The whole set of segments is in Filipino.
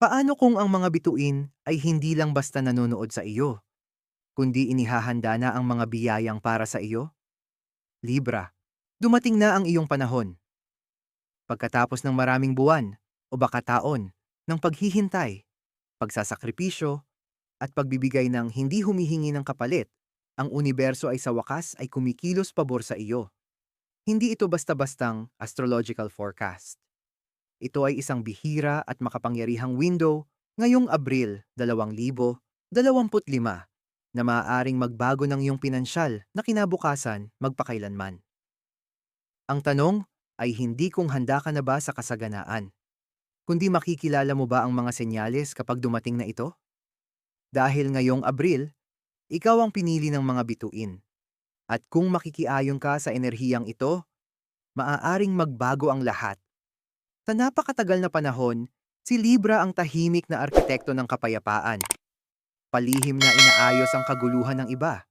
Paano kung ang mga bituin ay hindi lang basta nanonood sa iyo, kundi inihahanda na ang mga biyayang para sa iyo? Libra, dumating na ang iyong panahon. Pagkatapos ng maraming buwan o baka taon ng paghihintay, pagsasakripisyo, at pagbibigay ng hindi humihingi ng kapalit, ang universo ay sa wakas ay kumikilos pabor sa iyo. Hindi ito basta-bastang astrological forecast. Ito ay isang bihira at makapangyarihang window ngayong Abril 2025 na maaaring magbago ng iyong pinansyal na kinabukasan magpakailanman. Ang tanong ay hindi kung handa ka na ba sa kasaganaan, kundi makikilala mo ba ang mga senyales kapag dumating na ito? Dahil ngayong Abril, ikaw ang pinili ng mga bituin. At kung makikiayon ka sa enerhiyang ito, maaaring magbago ang lahat. Sa napakatagal na panahon, si Libra ang tahimik na arkitekto ng kapayapaan. Palihim na inaayos ang kaguluhan ng iba.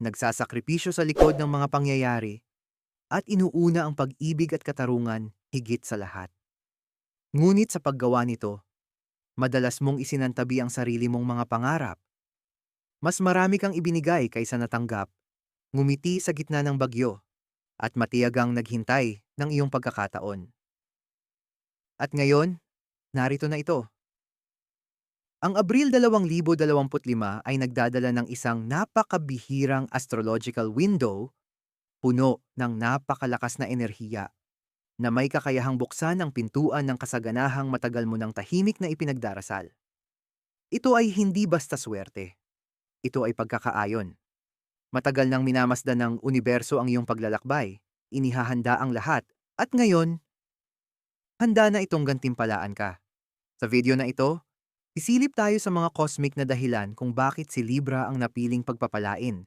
Nagsasakripisyo sa likod ng mga pangyayari at inuuna ang pag-ibig at katarungan higit sa lahat. Ngunit sa paggawa nito, madalas mong isinantabi ang sarili mong mga pangarap. Mas marami kang ibinigay kaysa natanggap, ngumiti sa gitna ng bagyo, at matiyagang naghintay ng iyong pagkakataon. At ngayon, narito na ito. Ang Abril 2025 ay nagdadala ng isang napakabihirang astrological window puno ng napakalakas na enerhiya na may kakayahang buksan ang pintuan ng kasaganahang matagal mo ng tahimik na ipinagdarasal. Ito ay hindi basta swerte. Ito ay pagkakaayon. Matagal nang minamasdan ng universo ang iyong paglalakbay, inihahanda ang lahat, at ngayon, handa na itong gantimpalaan ka. Sa video na ito, isilip tayo sa mga cosmic na dahilan kung bakit si Libra ang napiling pagpapalain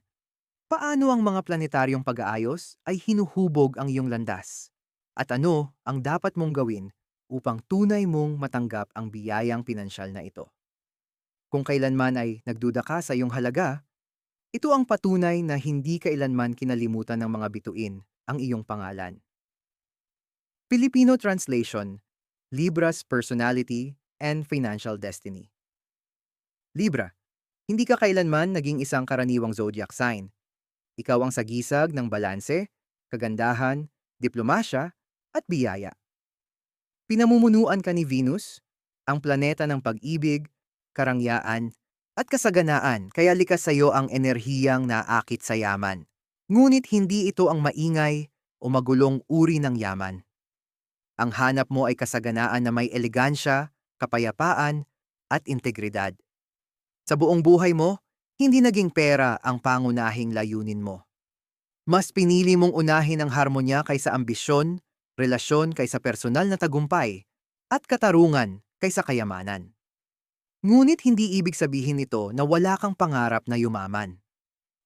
Paano ang mga planetaryong pag-aayos ay hinuhubog ang iyong landas? At ano ang dapat mong gawin upang tunay mong matanggap ang biyayang pinansyal na ito? Kung kailanman ay nagduda ka sa iyong halaga, ito ang patunay na hindi kailanman kinalimutan ng mga bituin ang iyong pangalan. Filipino Translation Libra's Personality and Financial Destiny Libra, hindi ka kailanman naging isang karaniwang zodiac sign ikaw ang sagisag ng balanse, kagandahan, diplomasya, at biyaya. Pinamumunuan ka ni Venus, ang planeta ng pag-ibig, karangyaan, at kasaganaan kaya likas sa iyo ang enerhiyang naakit sa yaman. Ngunit hindi ito ang maingay o magulong uri ng yaman. Ang hanap mo ay kasaganaan na may elegansya, kapayapaan, at integridad. Sa buong buhay mo, hindi naging pera ang pangunahing layunin mo. Mas pinili mong unahin ang harmonya kaysa ambisyon, relasyon kaysa personal na tagumpay, at katarungan kaysa kayamanan. Ngunit hindi ibig sabihin nito na wala kang pangarap na yumaman.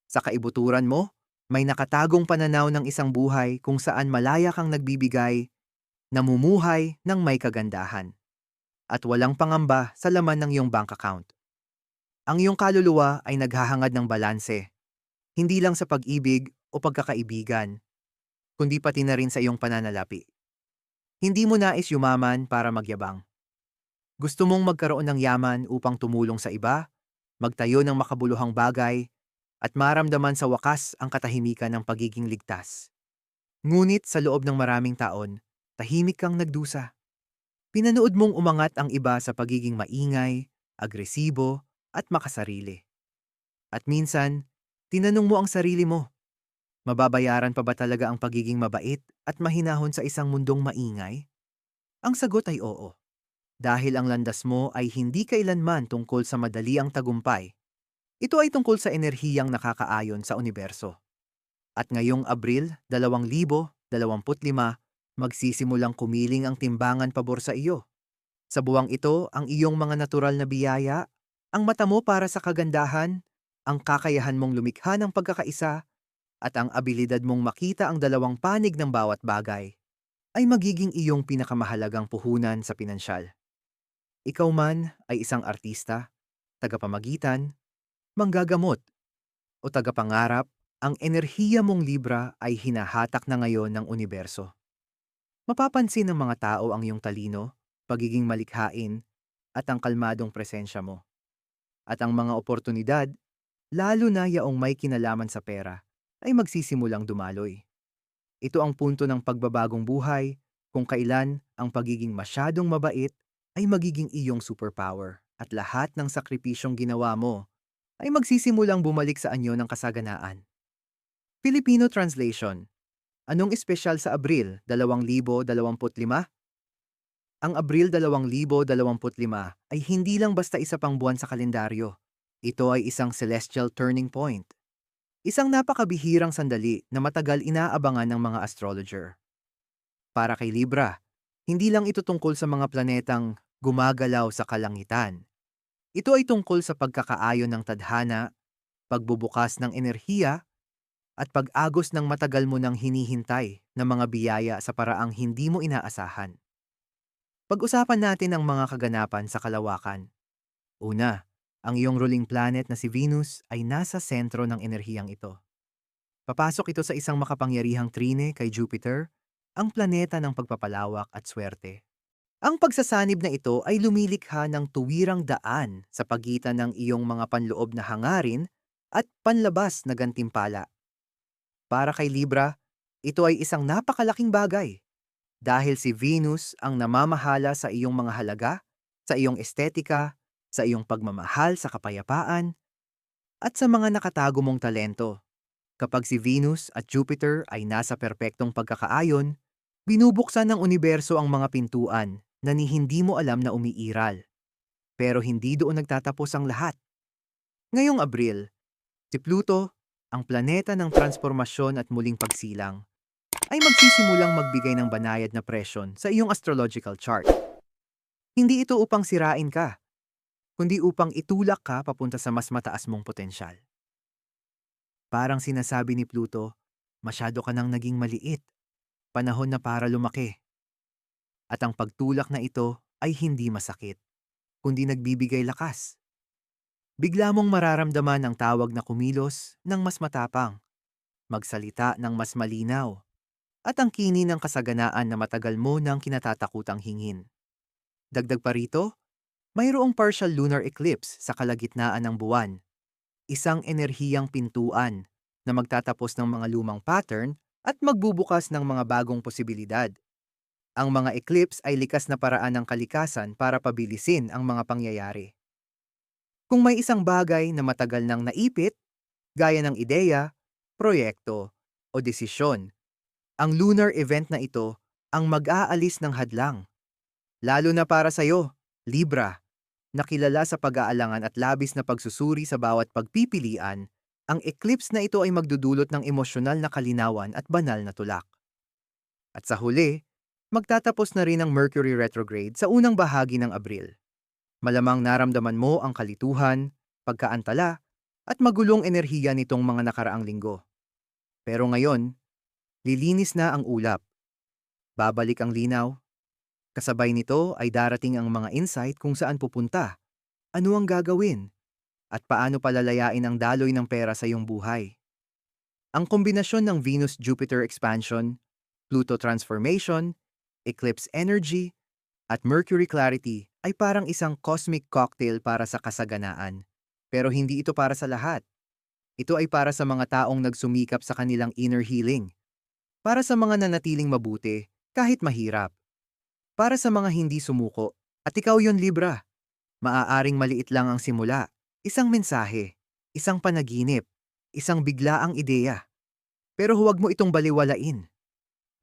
Sa kaibuturan mo, may nakatagong pananaw ng isang buhay kung saan malaya kang nagbibigay, namumuhay ng may kagandahan, at walang pangamba sa laman ng iyong bank account. Ang iyong kaluluwa ay naghahangad ng balanse, hindi lang sa pag-ibig o pagkakaibigan, kundi pati na rin sa iyong pananalapi. Hindi mo nais yumaman para magyabang. Gusto mong magkaroon ng yaman upang tumulong sa iba, magtayo ng makabuluhang bagay, at maramdaman sa wakas ang katahimikan ng pagiging ligtas. Ngunit sa loob ng maraming taon, tahimik kang nagdusa. Pinanood mong umangat ang iba sa pagiging maingay, agresibo, at makasarili. At minsan, tinanong mo ang sarili mo, mababayaran pa ba talaga ang pagiging mabait at mahinahon sa isang mundong maingay? Ang sagot ay oo. Dahil ang landas mo ay hindi kailanman tungkol sa madali ang tagumpay. Ito ay tungkol sa enerhiyang nakakaayon sa universo. At ngayong Abril 2025, magsisimulang kumiling ang timbangan pabor sa iyo. Sa buwang ito, ang iyong mga natural na biyaya ang mata mo para sa kagandahan, ang kakayahan mong lumikha ng pagkakaisa, at ang abilidad mong makita ang dalawang panig ng bawat bagay, ay magiging iyong pinakamahalagang puhunan sa pinansyal. Ikaw man ay isang artista, tagapamagitan, manggagamot, o tagapangarap, ang enerhiya mong libra ay hinahatak na ngayon ng universo. Mapapansin ng mga tao ang iyong talino, pagiging malikhain, at ang kalmadong presensya mo. At ang mga oportunidad, lalo na yaong may kinalaman sa pera, ay magsisimulang dumaloy. Ito ang punto ng pagbabagong buhay kung kailan ang pagiging masyadong mabait ay magiging iyong superpower at lahat ng sakripisyong ginawa mo ay magsisimulang bumalik sa anyo ng kasaganaan. Filipino Translation Anong espesyal sa Abril 2025? Ang Abril 2025 ay hindi lang basta isa pang buwan sa kalendaryo. Ito ay isang celestial turning point. Isang napakabihirang sandali na matagal inaabangan ng mga astrologer. Para kay Libra, hindi lang ito tungkol sa mga planetang gumagalaw sa kalangitan. Ito ay tungkol sa pagkakaayon ng tadhana, pagbubukas ng enerhiya, at pag-agos ng matagal mo nang hinihintay na mga biyaya sa paraang hindi mo inaasahan. Pag-usapan natin ang mga kaganapan sa kalawakan. Una, ang iyong ruling planet na si Venus ay nasa sentro ng enerhiyang ito. Papasok ito sa isang makapangyarihang trine kay Jupiter, ang planeta ng pagpapalawak at swerte. Ang pagsasanib na ito ay lumilikha ng tuwirang daan sa pagitan ng iyong mga panloob na hangarin at panlabas na gantimpala. Para kay Libra, ito ay isang napakalaking bagay dahil si Venus ang namamahala sa iyong mga halaga, sa iyong estetika, sa iyong pagmamahal sa kapayapaan, at sa mga nakatago mong talento. Kapag si Venus at Jupiter ay nasa perpektong pagkakaayon, binubuksan ng universo ang mga pintuan na ni hindi mo alam na umiiral. Pero hindi doon nagtatapos ang lahat. Ngayong Abril, si Pluto ang planeta ng transformasyon at muling pagsilang, ay magsisimulang magbigay ng banayad na presyon sa iyong astrological chart. Hindi ito upang sirain ka, kundi upang itulak ka papunta sa mas mataas mong potensyal. Parang sinasabi ni Pluto, masyado ka nang naging maliit. Panahon na para lumaki. At ang pagtulak na ito ay hindi masakit, kundi nagbibigay lakas. Bigla mong mararamdaman ang tawag na kumilos ng mas matapang, magsalita ng mas malinaw, at ang kini ng kasaganaan na matagal mo nang kinatatakutang hingin. Dagdag pa rito, mayroong partial lunar eclipse sa kalagitnaan ng buwan, isang enerhiyang pintuan na magtatapos ng mga lumang pattern at magbubukas ng mga bagong posibilidad. Ang mga eclipse ay likas na paraan ng kalikasan para pabilisin ang mga pangyayari. Kung may isang bagay na matagal nang naipit, gaya ng ideya, proyekto, o desisyon, ang lunar event na ito ang mag-aalis ng hadlang. Lalo na para sa iyo, Libra, nakilala sa pag-aalangan at labis na pagsusuri sa bawat pagpipilian, ang eclipse na ito ay magdudulot ng emosyonal na kalinawan at banal na tulak. At sa huli, magtatapos na rin ang Mercury retrograde sa unang bahagi ng Abril. Malamang naramdaman mo ang kalituhan, pagkaantala, at magulong enerhiya nitong mga nakaraang linggo. Pero ngayon, lilinis na ang ulap. Babalik ang linaw. Kasabay nito ay darating ang mga insight kung saan pupunta, ano ang gagawin, at paano palalayain ang daloy ng pera sa iyong buhay. Ang kombinasyon ng Venus-Jupiter expansion, Pluto transformation, eclipse energy, at Mercury clarity ay parang isang cosmic cocktail para sa kasaganaan. Pero hindi ito para sa lahat. Ito ay para sa mga taong nagsumikap sa kanilang inner healing. Para sa mga nanatiling mabuti, kahit mahirap. Para sa mga hindi sumuko, at ikaw yon Libra. Maaaring maliit lang ang simula, isang mensahe, isang panaginip, isang biglaang ideya. Pero huwag mo itong baliwalain.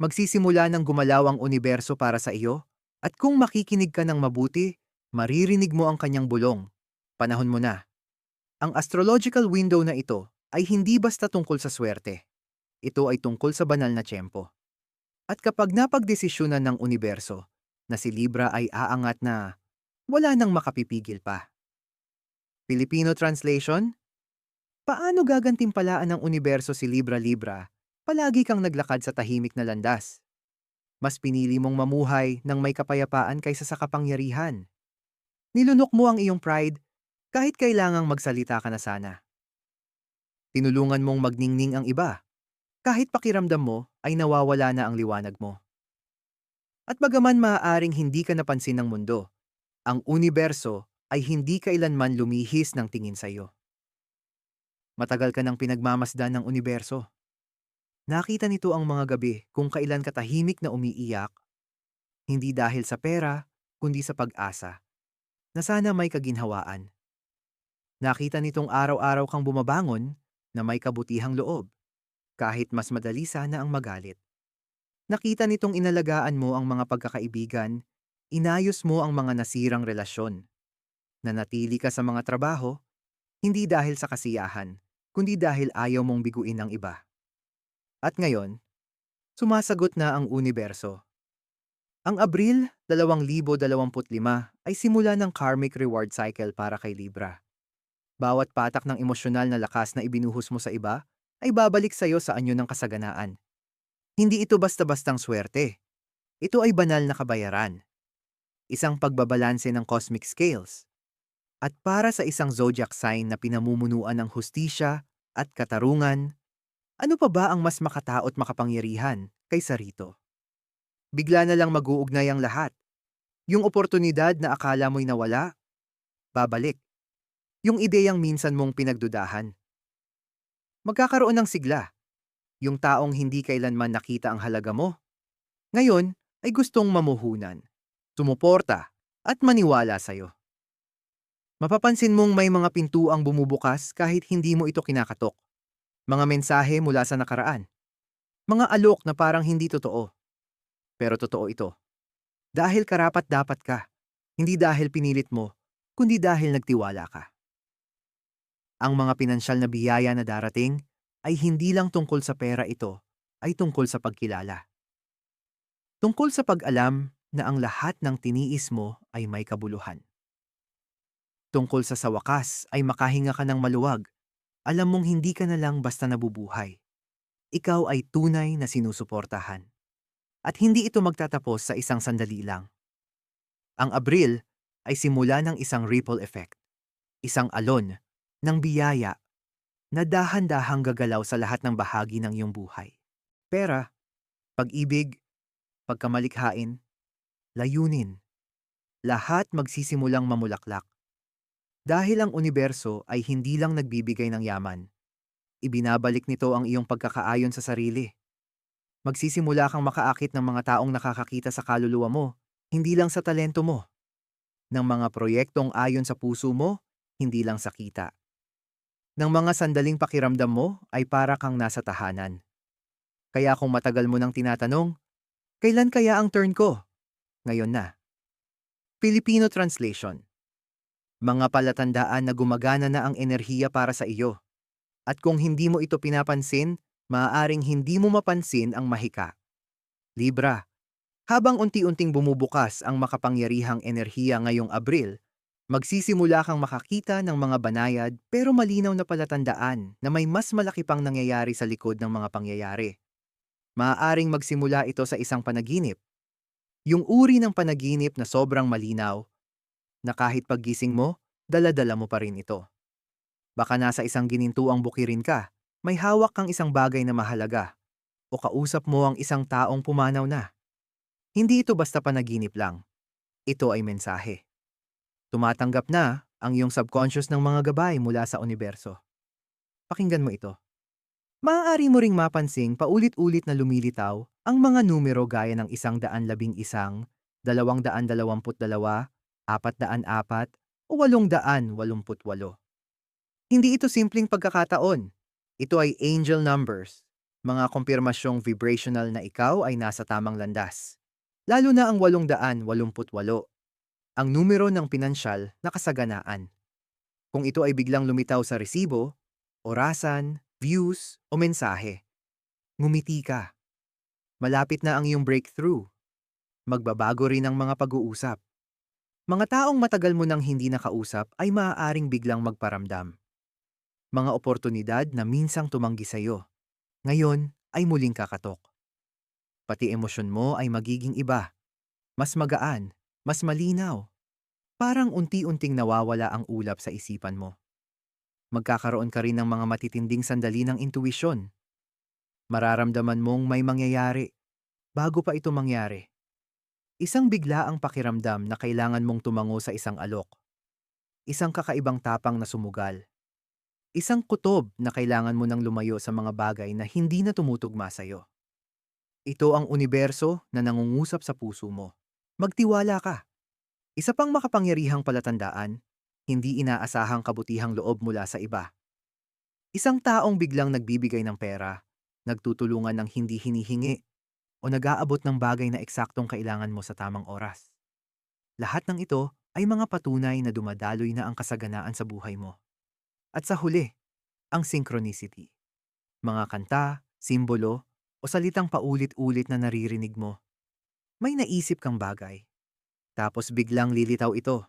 Magsisimula ng gumalaw ang universo para sa iyo at kung makikinig ka ng mabuti, maririnig mo ang kanyang bulong. Panahon mo na. Ang astrological window na ito ay hindi basta tungkol sa swerte. Ito ay tungkol sa banal na tiyempo. At kapag napagdesisyonan ng universo na si Libra ay aangat na wala nang makapipigil pa. Filipino translation? Paano gagantimpalaan ng universo si Libra-Libra palagi kang naglakad sa tahimik na landas? Mas pinili mong mamuhay ng may kapayapaan kaysa sa kapangyarihan. Nilunok mo ang iyong pride kahit kailangang magsalita ka na sana. Tinulungan mong magningning ang iba kahit pakiramdam mo ay nawawala na ang liwanag mo. At bagaman maaaring hindi ka napansin ng mundo, Ang universo ay hindi kailanman lumihis ng tingin sa iyo. Matagal ka nang pinagmamasdan ng universo. Nakita nito ang mga gabi kung kailan ka tahimik na umiiyak, hindi dahil sa pera, kundi sa pag-asa, na sana may kaginhawaan. Nakita nitong araw-araw kang bumabangon na may kabutihang loob, kahit mas madali sana ang magalit. Nakita nitong inalagaan mo ang mga pagkakaibigan, inayos mo ang mga nasirang relasyon. Nanatili ka sa mga trabaho, hindi dahil sa kasiyahan, kundi dahil ayaw mong biguin ng iba. At ngayon, sumasagot na ang universo. Ang Abril 2025 ay simula ng karmic reward cycle para kay Libra. Bawat patak ng emosyonal na lakas na ibinuhos mo sa iba ay babalik sa iyo sa anyo ng kasaganaan. Hindi ito basta-bastang swerte. Ito ay banal na kabayaran. Isang pagbabalanse ng cosmic scales. At para sa isang zodiac sign na pinamumunuan ng hustisya at katarungan, ano pa ba ang mas makataot makapangyarihan kaysa rito? Bigla na lang mag-uugnay ang lahat. Yung oportunidad na akala mo'y nawala, babalik. Yung ideyang minsan mong pinagdudahan. Magkakaroon ng sigla. Yung taong hindi kailanman nakita ang halaga mo. Ngayon ay gustong mamuhunan, sumuporta, at maniwala sa'yo. Mapapansin mong may mga pintuang bumubukas kahit hindi mo ito kinakatok. Mga mensahe mula sa nakaraan. Mga alok na parang hindi totoo. Pero totoo ito. Dahil karapat dapat ka. Hindi dahil pinilit mo, kundi dahil nagtiwala ka. Ang mga pinansyal na biyaya na darating ay hindi lang tungkol sa pera ito, ay tungkol sa pagkilala. Tungkol sa pag-alam na ang lahat ng tiniis mo ay may kabuluhan. Tungkol sa sa wakas ay makahinga ka ng maluwag alam mong hindi ka na lang basta nabubuhay. Ikaw ay tunay na sinusuportahan. At hindi ito magtatapos sa isang sandali lang. Ang Abril ay simula ng isang ripple effect, isang alon ng biyaya na dahan-dahang gagalaw sa lahat ng bahagi ng iyong buhay. Pera, pag-ibig, pagkamalikhain, layunin, lahat magsisimulang mamulaklak dahil ang universo ay hindi lang nagbibigay ng yaman. Ibinabalik nito ang iyong pagkakaayon sa sarili. Magsisimula kang makaakit ng mga taong nakakakita sa kaluluwa mo, hindi lang sa talento mo. Ng mga proyektong ayon sa puso mo, hindi lang sa kita. Ng mga sandaling pakiramdam mo ay para kang nasa tahanan. Kaya kung matagal mo nang tinatanong, kailan kaya ang turn ko? Ngayon na. Filipino Translation mga palatandaan na gumagana na ang enerhiya para sa iyo. At kung hindi mo ito pinapansin, maaaring hindi mo mapansin ang mahika. Libra, habang unti-unting bumubukas ang makapangyarihang enerhiya ngayong Abril, magsisimula kang makakita ng mga banayad pero malinaw na palatandaan na may mas malaki pang nangyayari sa likod ng mga pangyayari. Maaaring magsimula ito sa isang panaginip. Yung uri ng panaginip na sobrang malinaw na kahit paggising mo, daladala mo pa rin ito. Baka nasa isang ginintuang bukirin ka, may hawak kang isang bagay na mahalaga, o kausap mo ang isang taong pumanaw na. Hindi ito basta panaginip lang. Ito ay mensahe. Tumatanggap na ang iyong subconscious ng mga gabay mula sa universo. Pakinggan mo ito. Maaari mo ring mapansing paulit-ulit na lumilitaw ang mga numero gaya ng isang daan labing isang, dalawang daan dalawamput dalawa, 404 o 888. Hindi ito simpleng pagkakataon. Ito ay angel numbers, mga kumpirmasyong vibrational na ikaw ay nasa tamang landas. Lalo na ang 888, ang numero ng pinansyal na kasaganaan. Kung ito ay biglang lumitaw sa resibo, orasan, views o mensahe, ngumiti ka. Malapit na ang iyong breakthrough. Magbabago rin ang mga pag-uusap. Mga taong matagal mo nang hindi nakausap ay maaaring biglang magparamdam. Mga oportunidad na minsang tumanggi sa iyo, ngayon ay muling kakatok. Pati emosyon mo ay magiging iba. Mas magaan, mas malinaw. Parang unti-unting nawawala ang ulap sa isipan mo. Magkakaroon ka rin ng mga matitinding sandali ng intuwisyon. Mararamdaman mong may mangyayari bago pa ito mangyari. Isang bigla ang pakiramdam na kailangan mong tumango sa isang alok. Isang kakaibang tapang na sumugal. Isang kutob na kailangan mo nang lumayo sa mga bagay na hindi na tumutugma sa'yo. Ito ang universo na nangungusap sa puso mo. Magtiwala ka. Isa pang makapangyarihang palatandaan, hindi inaasahang kabutihang loob mula sa iba. Isang taong biglang nagbibigay ng pera, nagtutulungan ng hindi hinihingi, o nag-aabot ng bagay na eksaktong kailangan mo sa tamang oras. Lahat ng ito ay mga patunay na dumadaloy na ang kasaganaan sa buhay mo. At sa huli, ang synchronicity. Mga kanta, simbolo, o salitang paulit-ulit na naririnig mo. May naisip kang bagay. Tapos biglang lilitaw ito.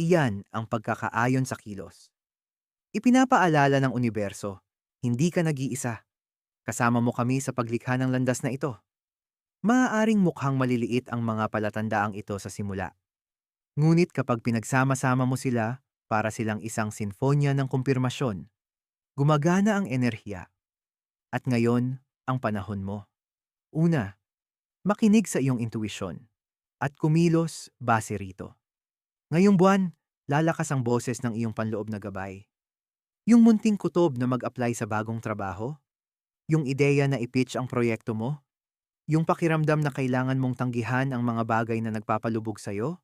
Iyan ang pagkakaayon sa kilos. Ipinapaalala ng universo, hindi ka nag-iisa. Kasama mo kami sa paglikha ng landas na ito. Maaaring mukhang maliliit ang mga palatandaang ito sa simula. Ngunit kapag pinagsama-sama mo sila para silang isang sinfonya ng kumpirmasyon, gumagana ang enerhiya. At ngayon, ang panahon mo. Una, makinig sa iyong intuisyon at kumilos base rito. Ngayong buwan, lalakas ang boses ng iyong panloob na gabay. Yung munting kutob na mag-apply sa bagong trabaho, yung ideya na i-pitch ang proyekto mo, yung pakiramdam na kailangan mong tanggihan ang mga bagay na nagpapalubog sa'yo?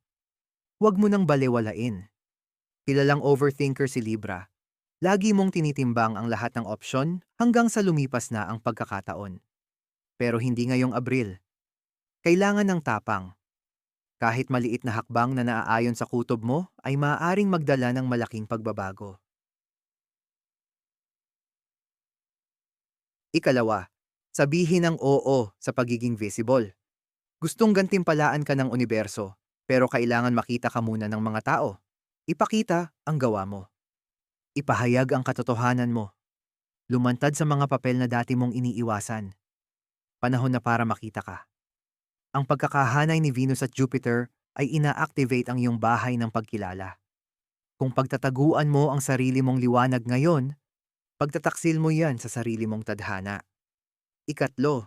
Huwag mo nang balewalain. Kilalang overthinker si Libra. Lagi mong tinitimbang ang lahat ng opsyon hanggang sa lumipas na ang pagkakataon. Pero hindi ngayong Abril. Kailangan ng tapang. Kahit maliit na hakbang na naaayon sa kutob mo ay maaaring magdala ng malaking pagbabago. Ikalawa, Sabihin ng oo sa pagiging visible. Gustong gantimpalaan ka ng universo, pero kailangan makita ka muna ng mga tao. Ipakita ang gawa mo. Ipahayag ang katotohanan mo. Lumantad sa mga papel na dati mong iniiwasan. Panahon na para makita ka. Ang pagkakahanay ni Venus at Jupiter ay ina-activate ang iyong bahay ng pagkilala. Kung pagtataguan mo ang sarili mong liwanag ngayon, pagtataksil mo yan sa sarili mong tadhana. Ikatlo,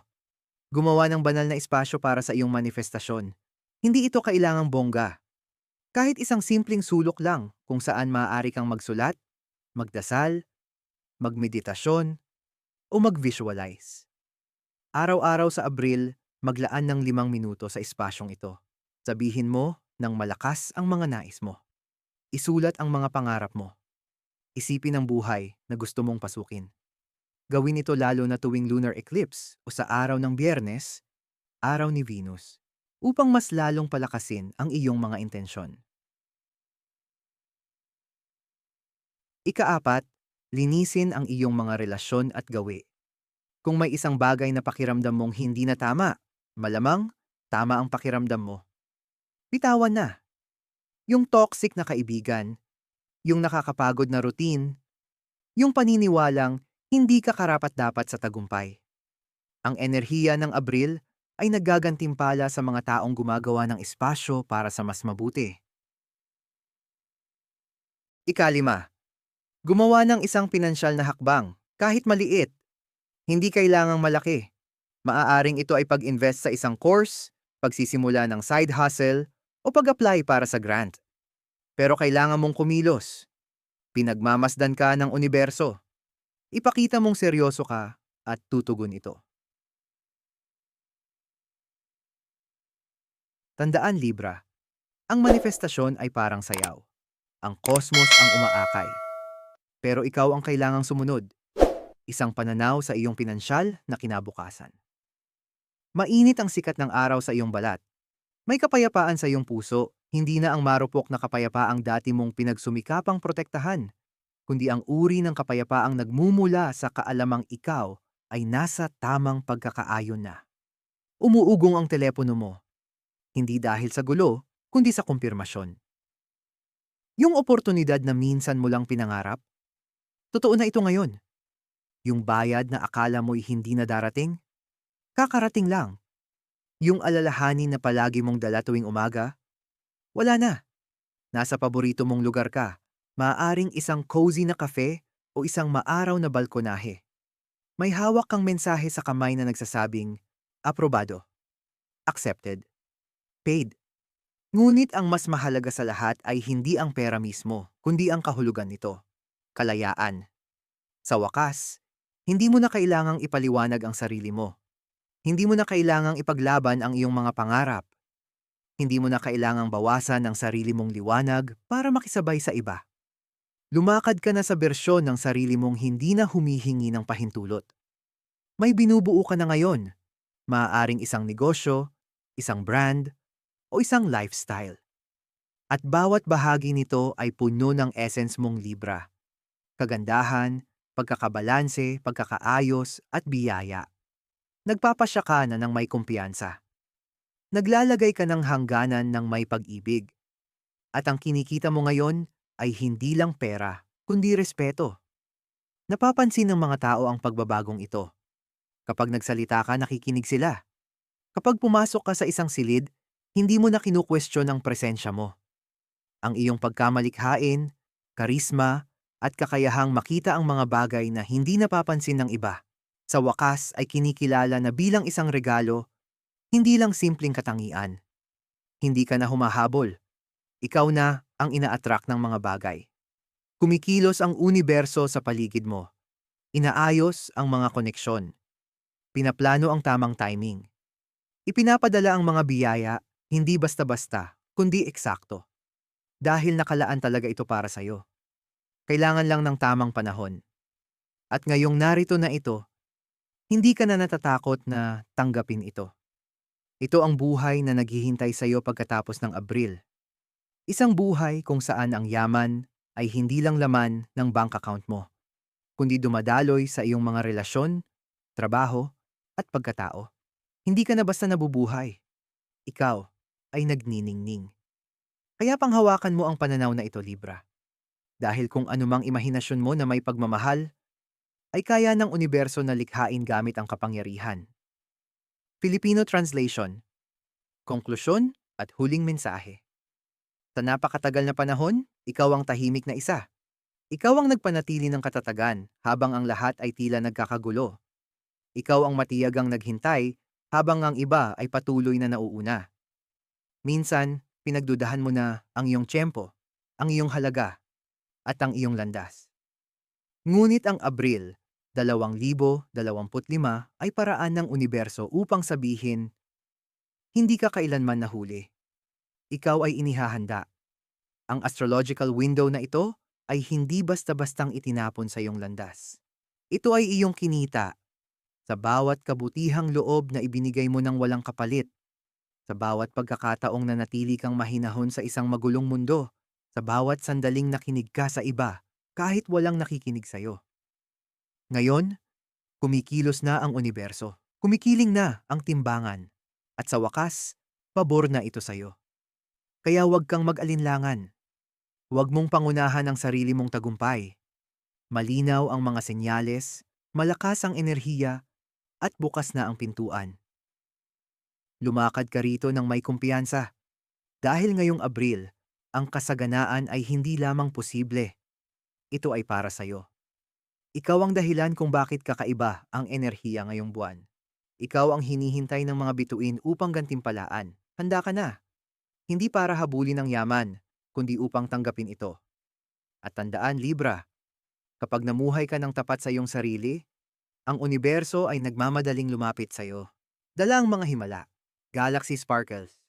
gumawa ng banal na espasyo para sa iyong manifestasyon. Hindi ito kailangang bongga. Kahit isang simpleng sulok lang kung saan maaari kang magsulat, magdasal, magmeditasyon, o mag-visualize. Araw-araw sa Abril, maglaan ng limang minuto sa espasyong ito. Sabihin mo ng malakas ang mga nais mo. Isulat ang mga pangarap mo. Isipin ang buhay na gusto mong pasukin. Gawin ito lalo na tuwing lunar eclipse o sa araw ng biyernes, araw ni Venus, upang mas lalong palakasin ang iyong mga intensyon. Ikaapat, linisin ang iyong mga relasyon at gawi. Kung may isang bagay na pakiramdam mong hindi na tama, malamang tama ang pakiramdam mo. Bitawan na. Yung toxic na kaibigan, yung nakakapagod na routine, yung paniniwalang hindi ka karapat-dapat sa tagumpay. Ang enerhiya ng Abril ay nagagantimpala sa mga taong gumagawa ng espasyo para sa mas mabuti. Ikalima, gumawa ng isang pinansyal na hakbang, kahit maliit. Hindi kailangang malaki. Maaaring ito ay pag-invest sa isang course, pagsisimula ng side hustle, o pag-apply para sa grant. Pero kailangan mong kumilos. Pinagmamasdan ka ng universo. Ipakita mong seryoso ka at tutugon ito. Tandaan Libra, ang manifestasyon ay parang sayaw. Ang kosmos ang umaakay. Pero ikaw ang kailangang sumunod. Isang pananaw sa iyong pinansyal na kinabukasan. Mainit ang sikat ng araw sa iyong balat. May kapayapaan sa iyong puso, hindi na ang marupok na kapayapaang dati mong pinagsumikapang protektahan kundi ang uri ng kapayapaang nagmumula sa kaalamang ikaw ay nasa tamang pagkakaayon na. Umuugong ang telepono mo. Hindi dahil sa gulo, kundi sa kumpirmasyon. Yung oportunidad na minsan mo lang pinangarap, totoo na ito ngayon. Yung bayad na akala mo'y hindi na darating, kakarating lang. Yung alalahanin na palagi mong dala tuwing umaga, wala na. Nasa paborito mong lugar ka, Maaring isang cozy na kafe o isang maaraw na balkonahe. May hawak kang mensahe sa kamay na nagsasabing, aprobado, accepted. paid. Ngunit ang mas mahalaga sa lahat ay hindi ang pera mismo, kundi ang kahulugan nito. Kalayaan. Sa wakas, hindi mo na kailangang ipaliwanag ang sarili mo. Hindi mo na kailangang ipaglaban ang iyong mga pangarap. Hindi mo na kailangang bawasan ang sarili mong liwanag para makisabay sa iba. Lumakad ka na sa bersyon ng sarili mong hindi na humihingi ng pahintulot. May binubuo ka na ngayon. Maaaring isang negosyo, isang brand, o isang lifestyle. At bawat bahagi nito ay puno ng essence mong libra. Kagandahan, pagkakabalanse, pagkakaayos, at biyaya. Nagpapasya ka na ng may kumpiyansa. Naglalagay ka ng hangganan ng may pag-ibig. At ang kinikita mo ngayon ay hindi lang pera, kundi respeto. Napapansin ng mga tao ang pagbabagong ito. Kapag nagsalita ka, nakikinig sila. Kapag pumasok ka sa isang silid, hindi mo na kinukwestiyon ang presensya mo. Ang iyong pagkamalikhain, karisma, at kakayahang makita ang mga bagay na hindi napapansin ng iba. Sa wakas ay kinikilala na bilang isang regalo, hindi lang simpleng katangian. Hindi ka na humahabol. Ikaw na ang ina-attract ng mga bagay. Kumikilos ang universo sa paligid mo. Inaayos ang mga koneksyon. Pinaplano ang tamang timing. Ipinapadala ang mga biyaya hindi basta-basta, kundi eksakto. Dahil nakalaan talaga ito para sa'yo. Kailangan lang ng tamang panahon. At ngayong narito na ito, hindi ka na natatakot na tanggapin ito. Ito ang buhay na naghihintay sa iyo pagkatapos ng Abril. Isang buhay kung saan ang yaman ay hindi lang laman ng bank account mo, kundi dumadaloy sa iyong mga relasyon, trabaho, at pagkatao. Hindi ka na basta nabubuhay. Ikaw ay nagniningning. Kaya panghawakan mo ang pananaw na ito, Libra. Dahil kung anumang imahinasyon mo na may pagmamahal, ay kaya ng universo na likhain gamit ang kapangyarihan. Filipino Translation Konklusyon at huling mensahe. Sa napakatagal na panahon, ikaw ang tahimik na isa. Ikaw ang nagpanatili ng katatagan habang ang lahat ay tila nagkakagulo. Ikaw ang matiyagang naghintay habang ang iba ay patuloy na nauuna. Minsan, pinagdudahan mo na ang iyong tiyempo, ang iyong halaga, at ang iyong landas. Ngunit ang Abril 2025 ay paraan ng universo upang sabihin, hindi ka kailanman nahuli. Ikaw ay inihahanda. Ang astrological window na ito ay hindi basta-bastang itinapon sa iyong landas. Ito ay iyong kinita sa bawat kabutihang loob na ibinigay mo ng walang kapalit sa bawat pagkakataong nanatili kang mahinahon sa isang magulong mundo, sa bawat sandaling nakinig ka sa iba, kahit walang nakikinig sa'yo. Ngayon, kumikilos na ang universo. Kumikiling na ang timbangan. At sa wakas, pabor na ito sa'yo. Kaya huwag kang mag-alinlangan. Huwag mong pangunahan ang sarili mong tagumpay. Malinaw ang mga senyales, malakas ang enerhiya, at bukas na ang pintuan. Lumakad ka rito ng may kumpiyansa. Dahil ngayong Abril, ang kasaganaan ay hindi lamang posible. Ito ay para sa iyo. Ikaw ang dahilan kung bakit kakaiba ang enerhiya ngayong buwan. Ikaw ang hinihintay ng mga bituin upang gantimpalaan. Handa ka na. Hindi para habulin ang yaman, kundi upang tanggapin ito. At tandaan, Libra, kapag namuhay ka ng tapat sa iyong sarili, ang universo ay nagmamadaling lumapit sa iyo. Dala ang mga himala. Galaxy Sparkles